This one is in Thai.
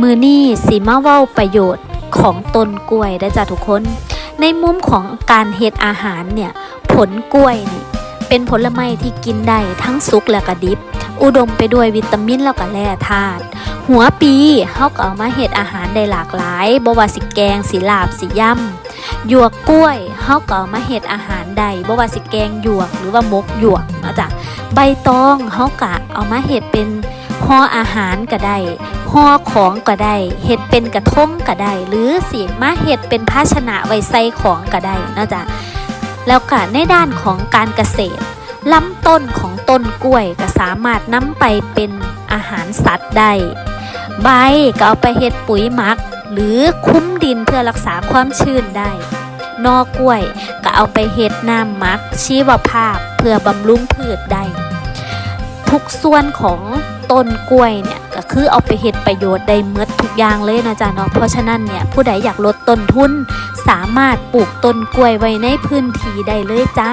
มือนี่สีมาเว้าประโยชน์ของต้นกล้วยได้จ้ะทุกคน ในมุมของการเฮ็ดอาหารเนี่ย ผลกล้วยนี่เป็นผลไม้ที่กินได้ทั้งสุกและก็ดิบ อุดมไปด้วยวิตามินแล้วก็แร่ธาตุหัวปีเฮาก็เอามาเฮ็ดอาหารได้หลากหลายบ่ว่าสิแกงสิลาบสิย่ำหยวกกล้วยเฮาก็เอามาเฮ็ดอาหารได้บ่ว่าสิแกงหยวกหรือว่ามกหยวกนาะจ้ะใบตองเฮาก็เอามาเฮ็ดเป็นห่ออาหารก็ได้ ห่อของก็ได้เฮ็ดเป็นกระทงก็ได้หรือสิมาเฮ็ดเป็นภาชนะไว้ใส่ของก็ได้นาะจ๊ะแล้วก็ในด้านของการเกษตรลำต้นของต้นกล้วยก็สามารถนำไปเป็นอาหารสัตว์ได้ ใบก็เอาไปเฮ็ดปุ๋ยหมัก หรือคุ้มดินเพื่อรักษาความชื้นได้นอกล้วยก็เอาไปเฮ็ดน้ำหมัก ชีวภาพเพื่อบำรุงพืชได้ ทุกส่วนของต้นกล้วยเนี่ย ก็คือเอาไปเฮ็ดประโยชน์ได้เมดทุกอย่างเลยนะจ๊ะเนาะเพราะฉะนั้นเนี่ยผู้ใดอยากลดต้นทุน สามารถปลูกต้นกล้วยไว้ในพื้นที่ได้เลยจ้า